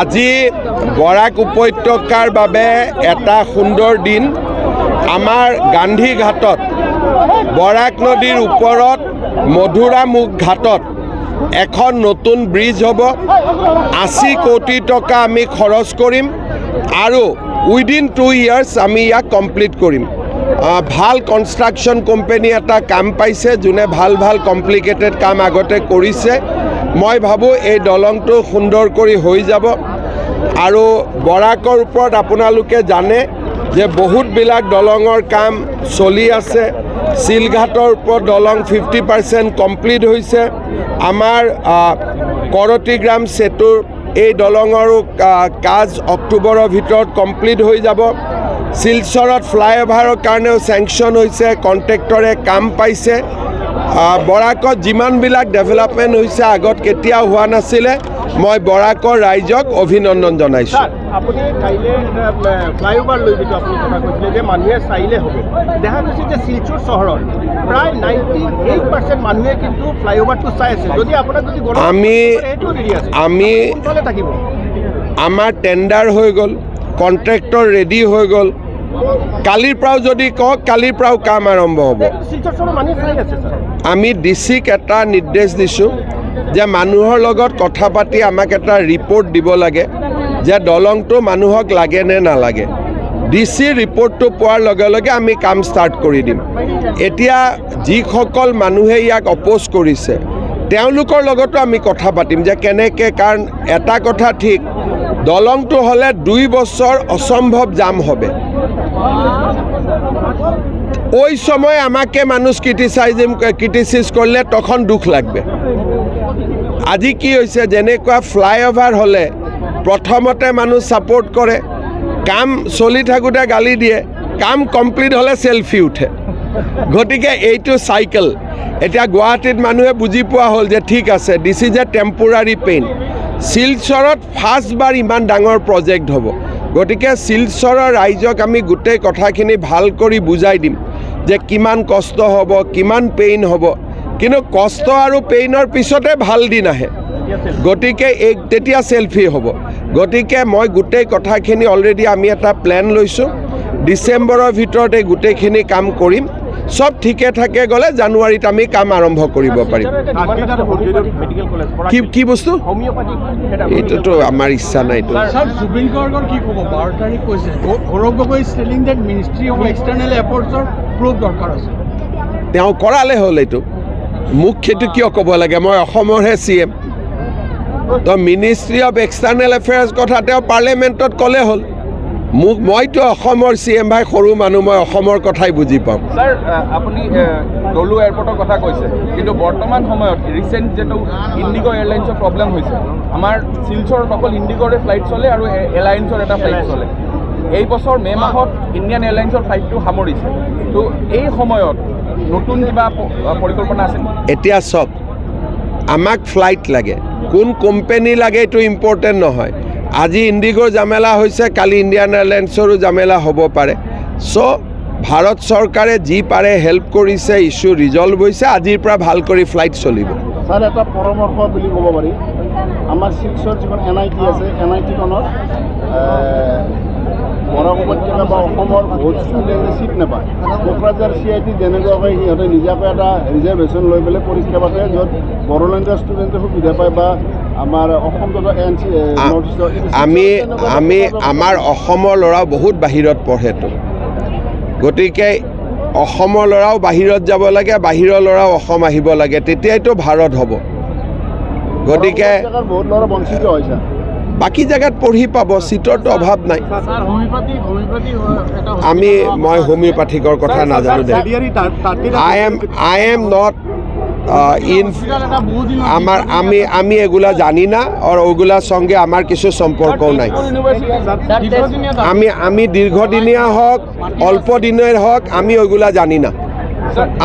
আজি বৰাক উপত্যকাৰ বাবে এটা সুন্দৰ দিন। আমাৰ গান্ধী ঘাটত, বৰাক নদীৰ ওপৰত মধুৰামুখ ঘাটত এখন নতুন ব্ৰিজ হ'ব। আশী কোটি টকা আমি খৰচ কৰিম আৰু উইদিন টু ইয়াৰ্ছ আমি ইয়াক কমপ্লিট কৰিম। ভালো কনষ্ট্ৰাকশ্যন কোম্পেনী এটা কাম পাইছে, যোনে ভালো ভালো কমপ্লিকেটেড কাম আগতে কৰিছে। মই ভাবোঁ এই দলংটো সুন্দৰ কৰি হৈ যাব। আৰু বৰাকৰ ওপৰত আপোনালোকে জানে যে বহুতবিলাক দলঙৰ কাম চলি আছে। চিলঘাটৰ ওপৰত দলং ফিফটি পাৰ্চেণ্ট কমপ্লিট হৈছে। আমাৰ কৰতিগ্ৰাম সেতুৰ এই দলঙৰো কাজ অক্টোবৰৰ ভিতৰত কমপ্লিট হৈ যাব। শিলচৰত ফ্লাইঅভাৰৰ কাৰণেও চেংচন হৈছে, কণ্ট্ৰেক্টৰে কাম পাইছে। বৰাকত যিমানবিলাক ডেভেলপমেণ্ট হৈছে আগত কেতিয়াও হোৱা নাছিলে মই বৰাকৰ ৰাইজক অভিনন্দন জনাইছোঁ। আপুনি কাইলৈ ফ্লাইঅভাৰ লৈ যিটো আপুনি কথা কৈছিলে যে মানুহে চাইলে হ'ব। দেখা গৈছে যে শিলচৰ চহৰত প্ৰায় নাইণ্টি এইট পাৰ্চেণ্ট মানুহে কিন্তু ফ্লাইঅভাৰটো চাই আছে। যদি আপোনাক যদি আমি- আমি থাকিব? আমাৰ টেণ্ডাৰ হৈ গ'ল কণ্ট্ৰেক্টৰ ৰেডি হৈ গ'ল। কালিৰ পৰাও যদি কওক কালিৰ পৰাও কাম আৰম্ভ হ'ব। আমি ডি চিক এটা নিৰ্দেশ দিছোঁ যে মানুহৰ লগত কথা পাতি আমাক এটা ৰিপৰ্ট দিব লাগে, যে দলংটো মানুহক লাগে নে নালাগে। ডি চি ৰিপৰ্টটো পোৱাৰ লগে লগে আমি কাম ষ্টাৰ্ট কৰি দিম। এতিয়া যিসকল মানুহে ইয়াক অপ'জ কৰিছে, তেওঁলোকৰ লগতো আমি কথা পাতিম যে কেনেকৈ, কাৰণ এটা কথা ঠিক দলংটো হ'লে দুই বছৰ অসম্ভৱ জাম হবে। ওই সময় আমাকে মানুষ ক্রিটিসাইজিম ক্রিটিসিস করলে তখন দুখ লাগবে। আজি কি হৈছে, যেনেকুৱা ফ্লাইঅভাৰ হ'লে প্ৰথমতে মানুহ ছাপোৰ্ট কৰে, কাম চলি থাকোঁতে গালি দিয়ে, কাম কমপ্লিট হ'লে চেলফি উঠে। গতিকে এইটো চাইকেল এতিয়া গুৱাহাটীত মানুহে বুজি পোৱা হ'ল যে ঠিক আছে this is a temporary pain শিলচৰত ফাৰ্ষ্টবাৰ ইমান ডাঙৰ প্ৰজেক্ট হ'ব। গতিকে শিলচৰৰ ৰাইজক আমি গোটেই কথাখিনি ভালো কৰি বুজাই দিম যে কিমান কষ্ট হ'ব, কিমান পেইন হ'ব। কিন্তু কষ্ট আৰু পেইনৰ পিছতে ভালো দিন আহে। গতিকে এই তেতিয়া চেলফি হ'ব। গতিকে মই গোটেই কথাখিনি অলৰেডি আমি এটা প্লেন লৈছোঁ। ডিচেম্বৰৰ ভিতৰত এই গোটেইখিনি কাম কৰিম। চব ঠিকে থাকে গ'লে জানুৱাৰীত আমি কাম আৰম্ভ কৰিব পাৰিম। কি কি বস্তু? এইটোতো আমাৰ ইচ্ছা নাই তেওঁ কৰালে হ'ল এইটো। মোক সেইটো কিয় ক'ব লাগে? মই অসমৰহে চি এম তো মিনিষ্ট্ৰী অফ এক্সটাৰ্নেল এফেয়াৰ্ছ কথা তেওঁ পাৰ্লিয়ামেণ্টত ক'লে হ'ল। মোক মইতো অসমৰ চি এম ভাই সৰু মানুহ মই অসমৰ কথাই বুজি পাম। ছাৰ আপুনি ডলু এয়াৰপৰ্টৰ কথা কৈছে। কিন্তু বৰ্তমান সময়ত ৰিচেণ্ট যিটো ইণ্ডিগ' এয়াৰলাইন্সৰ প্ৰব্লেম হৈছে আমাৰ শিলচৰত অকল ইণ্ডিগ'ৰে ফ্লাইট চলে আৰু এলায়েন্সৰ এটা ফ্লাইট চলে। এই বছৰ মে' মাহত ইণ্ডিয়ান এয়াৰলাইন্সৰ ফ্লাইটটো সামৰিছে। তো এই সময়ত নতুন কিবা পৰিকল্পনা আছে? এতিয়া চাওক আমাক ফ্লাইট লাগে। কোন কোম্পেনী লাগে এইটো ইম্পৰ্টেণ্ট নহয়। আজি ইণ্ডিগোৰ জামেলা হৈছে, কালি ইণ্ডিয়ান এয়াৰলাইন্সৰো জামেলা হ'ব পাৰে। চ' ভাৰত চৰকাৰে যি পাৰে হেল্প কৰিছে, ইছ্যু ৰিজল্ভ হৈছে, আজিৰ পৰা ভালো কৰি ফ্লাইট চলিব। ছাৰ, এটা পৰামৰ্শ বুলি ক'ব পাৰি। আমাৰ শিলচৰ যিখন এন আই টি আছে, এন আই টিখনত বৰাক উপত্যকা বা অসমৰ বহুত ষ্টুডেণ্টে ছিট নাপায়। কোকৰাঝাৰ চি আই টি যেনেকুৱাকৈ সিহঁতে নিজাকৈ এটা ৰিজাৰ্ভেশ্যন লৈ পেলাই পৰীক্ষা পাতে য'ত বড়োলেণ্ডৰ ষ্টুডেণ্টে সুবিধা পায় বা আমাৰ অসম তথা এন চি নৰ্থ ইষ্টৰ আমি আমি আমাৰ অসমৰ ল'ৰা বহুত বাহিৰত পঢ়েতো। গতিকে অসমৰ ল'ৰাও বাহিৰত যাব লাগে বাহিৰৰ ল'ৰাও অসম আহিব লাগে তেতিয়াইতো ভাৰত হ'ব। গতিকে বহুত ল'ৰা বঞ্চিত হৈছে। বাকী জেগাত পঢ়ি পাব চিটৰতো অভাৱ নাই। আমি মই হোমিওপ্যাথিকৰ কথা নাজানো they I am I am not in আমার আমি আমি এগুলা জানি না আর ওগুলার সঙ্গে আমার কিছু সম্পর্কও নাই। আমি আমি দীর্ঘদিনীয়া হোক অল্প দিনের হোক আমি ওগুলা জানি না।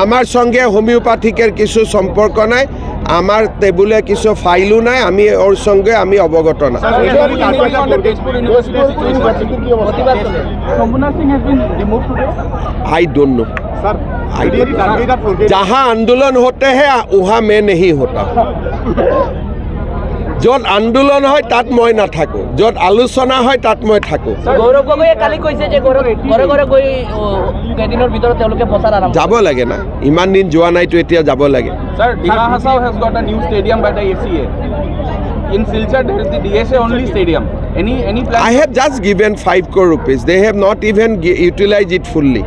আমার সঙ্গে হোমিওপ্যাথিকের কিছু সম্পর্ক নাই আমার টেবুলে কিছু ফাইলও নাই আমি ওর সঙ্গে আমি অবগত না তেজপুৰ ইউনিভাৰ্চিটিৰ কি অৱস্থা? সম্পূৰ্ণ Singh has been remove today I don't know I don't know जहाँ आंदोलन होते हैं वहाँ मैं नहीं होता য'ত আন্দোলন হয় তাত মই নাথাকোঁ য'ত আলোচনা হয় তাত মই থাকোঁ যাব লাগে না ইমান দিন যোৱা নাইতো এতিয়া যাব লাগে Sir, Dima Hasao has got a new stadium by the ACA. In Silchar, there is the DSA only stadium. Any any plan? I have just given 5 crore rupees. They have not even gi- utilized it fully.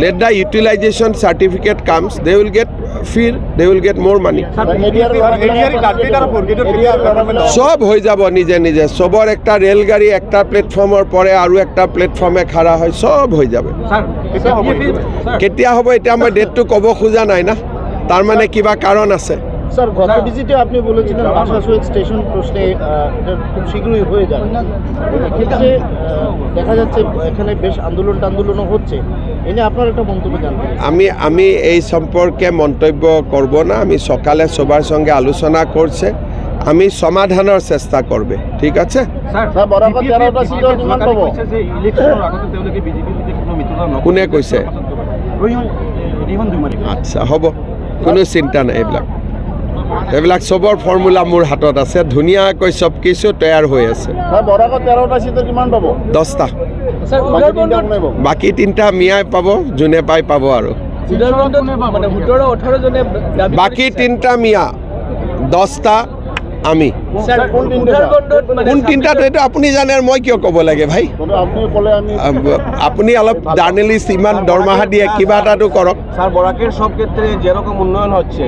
Let the utilization certificate comes, they will get feel, they will get more money. সব হয়ে যাব নিজে নিজে। সবর একটা রেলগাড়ি একটা প্লেটফর্মৰ পরে আৰু একটা প্লেটফৰ্মে খাৰা হয় সব হৈ যাবে। কেতিয়া হ'ব? এতিয়া মই ডেটটো ক'ব খোজা নাই না। তাৰমানে কিবা কাৰণ আছে। স্যার গত ভিজিটে আপনি বলেছিলেন ভাষা শহীদ স্টেশন প্রশ্নে খুব শীঘ্রই হয়ে যাবে। এক্ষেত্রে দেখা যাচ্ছে এখানে বেশ আন্দোলন টান্দোলনও হচ্ছে। এনে আপনার একটা মন্তব্য জানতে আমি আমি এই সম্পর্কে মন্তব্য করব না। আমি সকালে সবার সঙ্গে আলোচনা করছে। আমি সমাধানের চেষ্টা করবে। ঠিক আছে? কোনে কৈছে আচ্ছা হ'ব। কোনো চিন্তা নাই এইবিলাক। এইবিলাক চবৰ ফৰ্মুলা মোৰ হাতত আছে। ধুনীয়াকৈ চব কিছু তৈয়াৰ হৈ আছে। দহটা। বাকী তিনিটা মিয়াই পাব যোনে পাই পাব আৰু। মানে বাকী তিনিটা মিয়া দহটা আমি। কোন তিনটে? স্যার? কোন তিনিটাটো এইটো আপুনি জানে আৰু মই কিয় ক'ব লাগে ভাই? আপনি ক'লে আমি আপুনি অলপ জাৰ্নেলিষ্ট ইমান দৰমহা দিয়ে কিবা এটাতো কৰক। স্যার বরাকের সব ক্ষেত্রে যেরকম উন্নয়ন হচ্ছে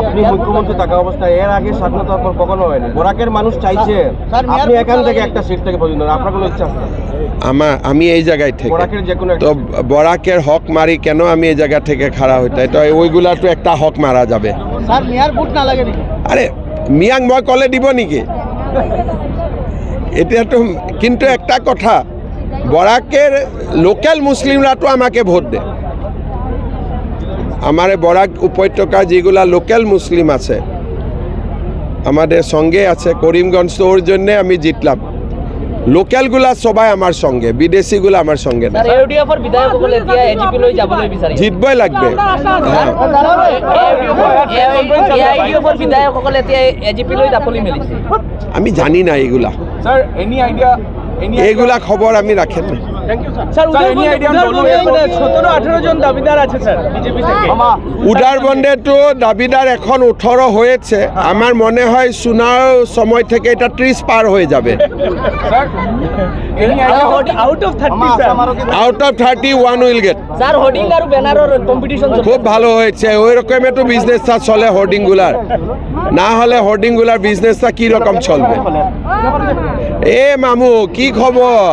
আপনি মুখ্যমন্ত্রী থাকা অবস্থায় এর আগে স্বাধীনতার পর কখনো হয়নি। বরাকের মানুষ চাইছে আপনি এখান থেকে একটা সিট থেকে পর্যন্ত আপনার কোনো ইচ্ছা আছে? না? আমাৰ আমি এই জায়গায় থেকে। বরাকের যে কোনো তো একটা বরাকের হক মারি কেন আমি এই জায়গা থেকে খাড়া হইতে তো ওইগুলাতো একটা হক মারা যাবে। স্যার মেয়ার ভোট নালাগে নেকি? আরে মিয়াং মই ক'লে দিব নেকি? এতিয়াতো কিন্তু একটা কথা বরাকের লোকেল মুসলিমরাতো আমাকে ভোট দে আমার বরাক উপত্যকার যেগুলা লোকেল মুসলিম আছে আমাদের সঙ্গে আছে করিমগঞ্জ তো ওর জন্যে আমি জিতলাম। লোকেলগুলা সবাই আমার সঙ্গে বিদেশিগুলা আমার সঙ্গে না। জিতবই লাগবে। হ্যাঁ। আমি জানি না এগুলা। এইগুলা খবর আমি রাখেন না। স্যার? সতেরো আঠেরো জন দাবিদার আছে স্যার বিজেপি থেকে। উদারবন্দেতো দাবিদার এখন ওঠরো হয়েছে। আমার মনে হয় শোনার সময় থেকে এটা ত্রিশ পার হয়ে যাবে? Out of thirty one will get hoarding খুব ভালো হয়েছে। ওই রকমের বিজনেসটা চলে হোর্ডিংগুলার না হলে হোর্ডিংগুলার বিজনেসটা কি রকম চলবে? এ মামু কি খবর?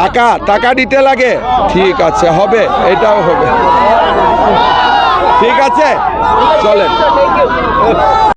টাকা। টাকা দিতে লাগে? ঠিক আছে হবে এটাও হবে। ঠিক আছে ইউ